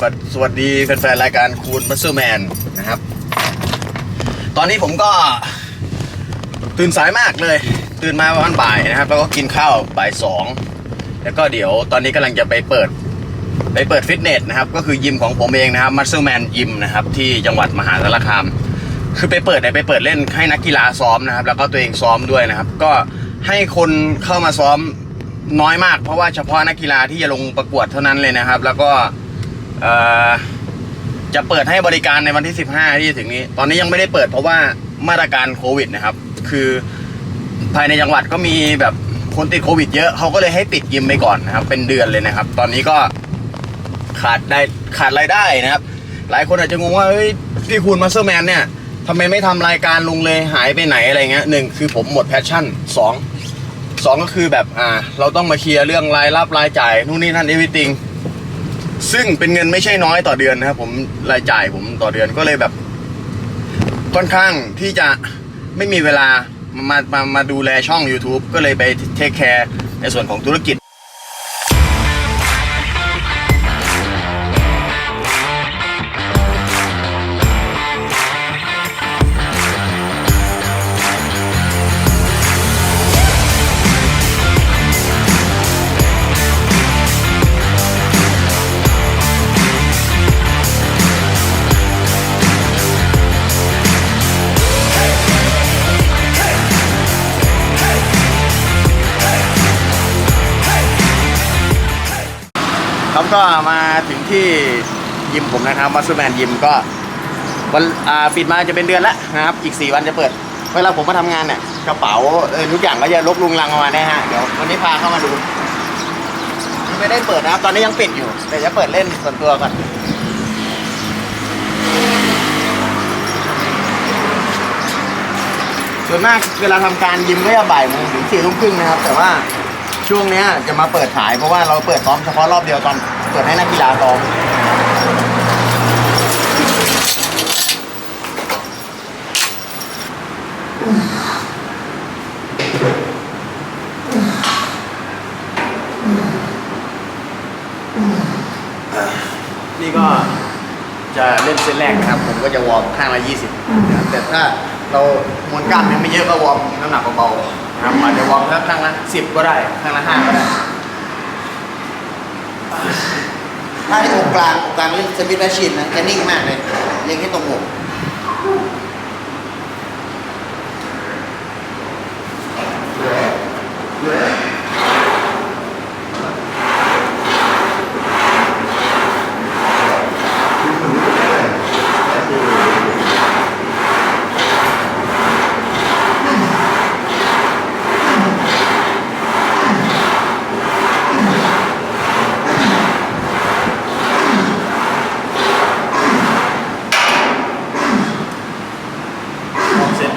สวัสสวัสดีแฟนๆรายการคูณมัสเซอร์แมนนะครับ ตอนนี้ผมก็ตื่นสายมากเลย ตื่นมาประมาณบ่ายนะครับ แล้วก็กินข้าวบ่ายสองแล้วก็เดี๋ยวตอนนี้กำลังจะไปเปิดไปเปิดฟิตเนสนะครับ ก็คือยิมของผมเองนะครับมัสเซอร์แมนยิมนะครับ ที่จังหวัดมหาสารคาม คือไปเปิดเนี่ยไปเปิดเล่นให้นักกีฬาซ้อมนะครับ แล้วก็ตัวเองซ้อมด้วยนะครับ ก็ให้คนเข้ามาซ้อมน้อยมาก เพราะว่าเฉพาะนักกีฬาที่จะลงประกวดเท่านั้นเลยนะครับ แล้วก็ จะเปิดให้บริการในวันที่ 15 ที่จะถึงนี้ ตอนนี้ยังไม่ได้เปิดเพราะว่ามาตรการโควิดนะครับ คือภายในจังหวัดก็มีแบบคนติดโควิดเยอะเขาก็เลยให้ปิดยิมไปก่อนนะครับ เป็นเดือนเลยนะครับ ตอนนี้ก็ขาดได้ขาดรายได้นะครับ หลายคนอาจจะงงว่าเฮ้ยพี่คุณมาสเตอร์แมนเนี่ยทำไมไม่ทำรายการลงเลยหายไปไหนอะไรเงี้ยหนึ่งคือผมหมดแพชชั่นสองสองก็คือแบบอ่า เราต้องมาเคลียร์เรื่องรายรับรายจ่ายนู่นนี่นั่นเอวิติง ซึ่งเป็นเงินไม่ใช่น้อยต่อเดือนนะครับ ผมรายจ่ายผมต่อเดือนก็เลยแบบ ค่อนข้างที่จะไม่มีเวลามามามาดูแลช่อง YouTube ก็เลยไปเทคแคร์ในส่วนของธุรกิจ ก็มาถึงที่ยิมผมนะครับมัสเตอร์แมนยิมก็วันอ่าปิดมาจะเป็นเดือนแล้วนะครับ อีก 4 วันจะเปิด เวลาผมมาทำงานเนี่ยกระเป๋าเออทุกอย่างก็จะลกลุงลังออกมาได้ฮะเดี๋ยววันนี้พาเข้ามาดูไม่ได้เปิดนะครับ ตอนนี้ยังปิดอยู่แต่จะเปิดเล่นส่วนตัวก่อนส่วนมากเวลาทำการยิมก็จะบ่ายโมงถึงสี่ทุ่มครึ่งนะครับ แต่ว่าช่วงเนี้ยจะมาเปิดขายเพราะว่าเราเปิดซ้อมเฉพาะรอบเดียวตอน เปิดให้นักกีฬาซ้อมนี่ก็จะเล่นเซตแรกนะครับ ผมก็จะวอร์มข้างละ 20นะครับแต่ถ้าเรามวลกล้ามยังไม่เยอะก็วอร์มน้ำหนักเบาๆนะครับอาจจะวอร์มแค่ข้างละ 10 ก็ได้ ข้างละ 5 ก็ได้ ถ้าที่อกกลางอกกลางเล่นสมิธแมชชีนนะจะนิ่งมากเลยเล็งให้ตรงอกเซต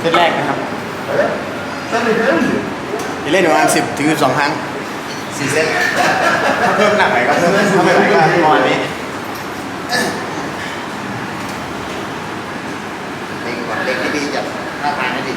เซตแรกนะครับจะเล่นประมาณ10ถึง12ครั้ง4เซตถ้าเพิ่มหนักไหนก็เพิ่มถ้าไม่ไหวก็ประมาณนี้เล็งก่อนเล็งให้ดีจับท่าทางให้ดี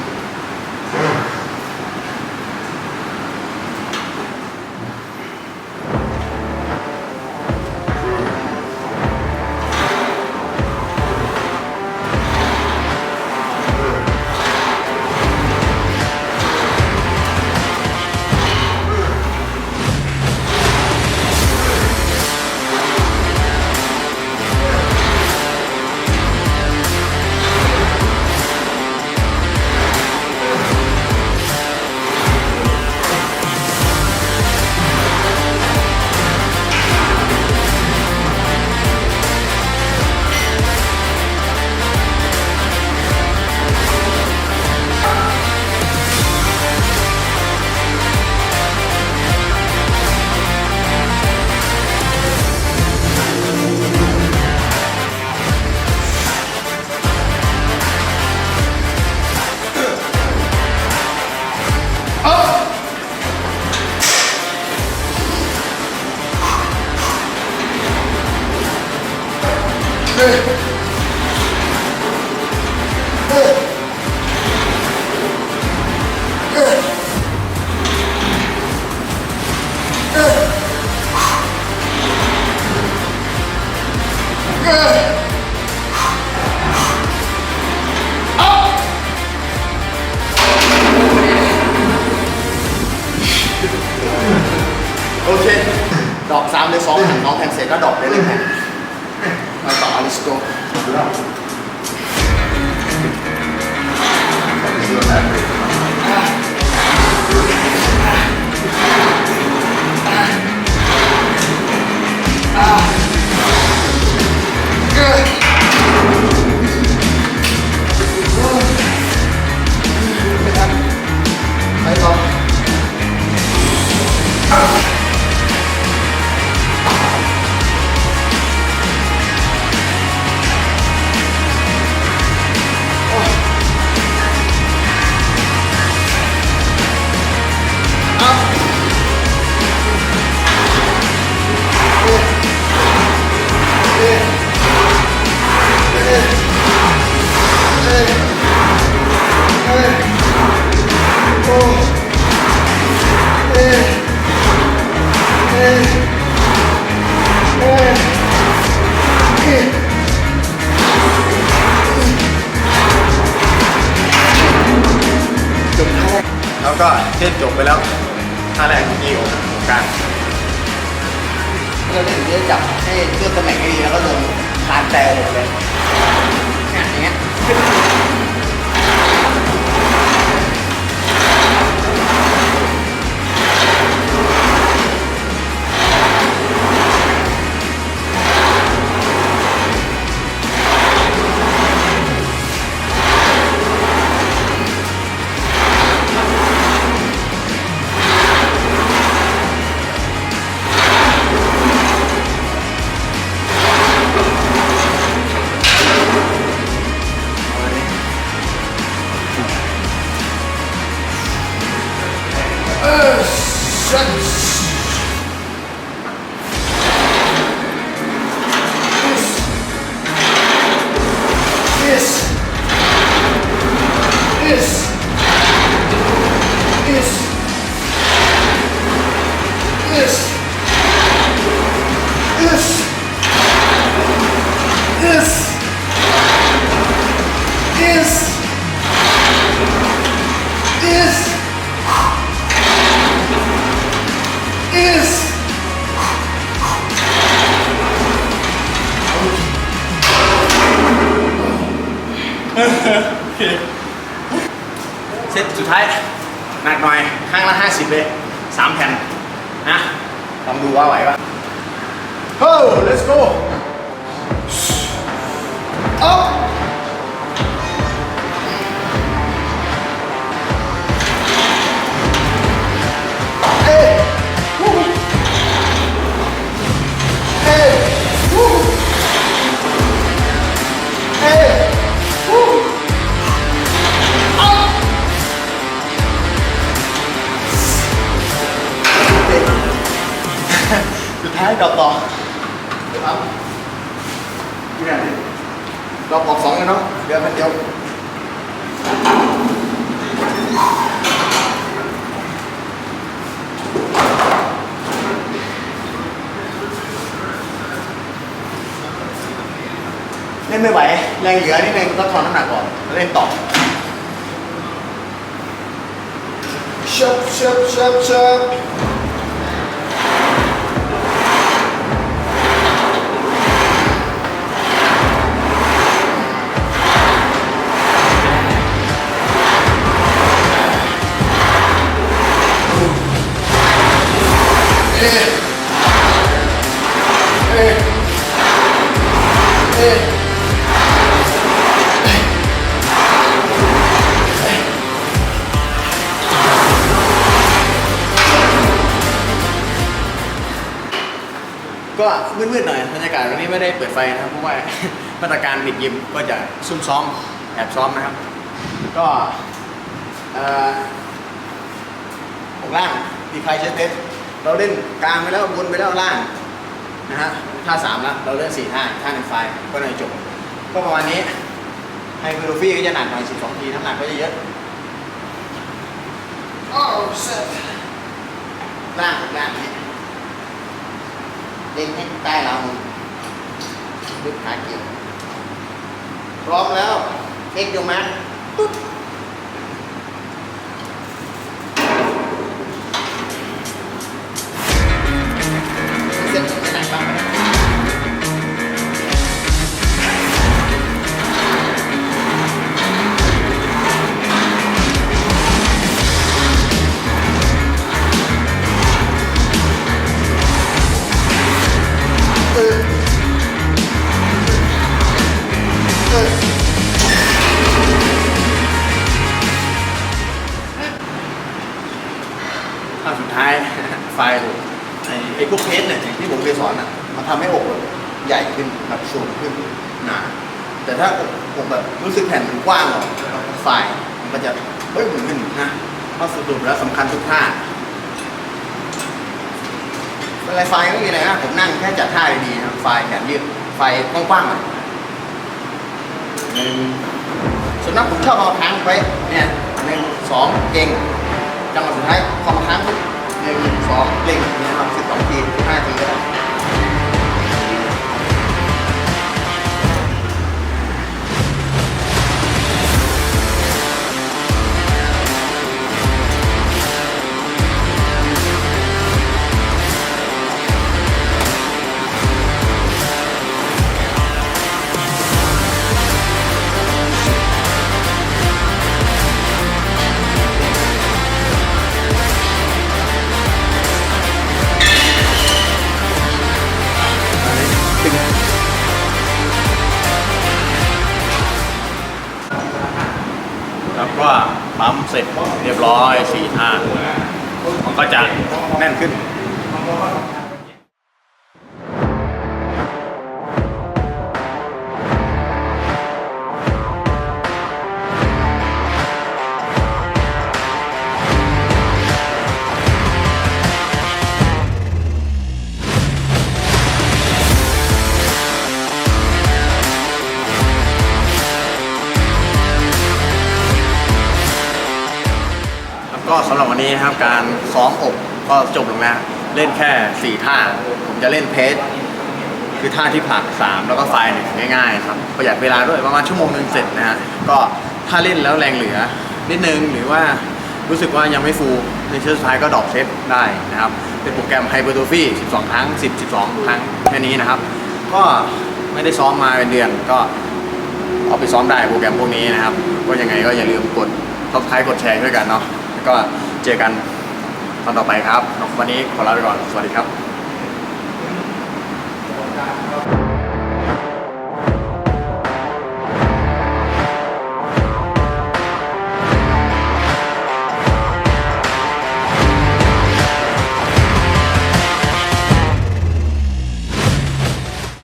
แรกแล้วก็เล่นจบไปแล้วท่าแรกของพี่ของการเราถึงจะจับให้เลือกตำแหน่งให้ดีแล้วก็ลงคานแต่หมดเลยเนี่ยอย่างเงี้ย is is is is is is เซตสุดท้ายหนักหน่อย ข้างละ 50 เลยสามแผ่น นะลองดูว่าไหวปะ Oh, let's go. Up. นไม่ไหว แรงเหลือนิดนึงก็ถอนน้ำหนักก่อนแล้วเล่นต่อชับชับชับชับ มืดๆหน่อยบรรยากาศวันนี้ไม่ได้เปิดไฟนะครับเพราะว่ามาตรการปิดยิมก็จะซุ่มซ้อมแอบซ้อมนะครับ ก็เอ่ออกล่างดีคลายเชสเตสเราเล่นกลางไปแล้วบนไปแล้วล่างนะฮะท่าสามแล้วเราเล่นสี่ท่าอีกท่าหนึ่งไฟล์ก็เลยจบ ก็ประมาณนี้ไฮเปอร์ฟี่ก็จะหนักหน่อย12ทีน้ำหนักก็จะเยอะ Oh, shit. ล่างล่างเนี่ เล่นให้ใต้เราลึกขาเกี่ยวพร้อมแล้วเอ็กโยมาตุ๊ด ญ่ขึ้นแบบสูงขึ้นหนาแต่ถ้าอกอกแบบรู้สึกแผ่นมันกว้างหน่อยไฟล์มันก็จะเฮ้ยมันขึ้นนะเพราะสรุปแล้วสำคัญทุกท่าอะไรไฟล์ไม่มีอะไรนะผมนั่งแค่จัดท่าดีๆนะไฟแขนยืดไฟกว้างๆหน่อยหนึ่งส่วนมากผมชอบเอาค้างไว้เนี่ยหนึ่งสองเก่งจังหวะสุดท้ายพอมาค้างหนึ่งสองเล่งเนี่ยครับสิบสองทีห้าทีก็ได้ ร้อยสี่ห้า การซ้อมอกก็จบลงแล้วเล่นแค่4ท่า ผมจะเล่นเพจคือท่าที่ผลัก3แล้วก็ไฟหนึ่งง่ายๆครับประหยัดเวลาด้วยประมาณชั่วโมงหนึ่งเสร็จนะฮะก็ถ้าเล่นแล้วแรงเหลือนิดนึงหรือว่ารู้สึกว่ายังไม่ฟูในเชือสุดท้ายก็ดรอปเซตได้นะครับ เป็นโปรแกรม Hypertrophy 12 ครั้ง 10 12 ครั้งแค่นี้นะครับ ก็ไม่ได้ซ้อมมาเป็นเดือนก็เอาไปซ้อมได้โปรแกรมพวกนี้นะครับ ก็ยังไงก็อย่าลืมกดซับสไครต์กดแชร์ด้วยกันเนาะแล้วก็ เจอกันตอนต่อไปครับวันนี้ขอลาไปก่อน สวัสดีครับ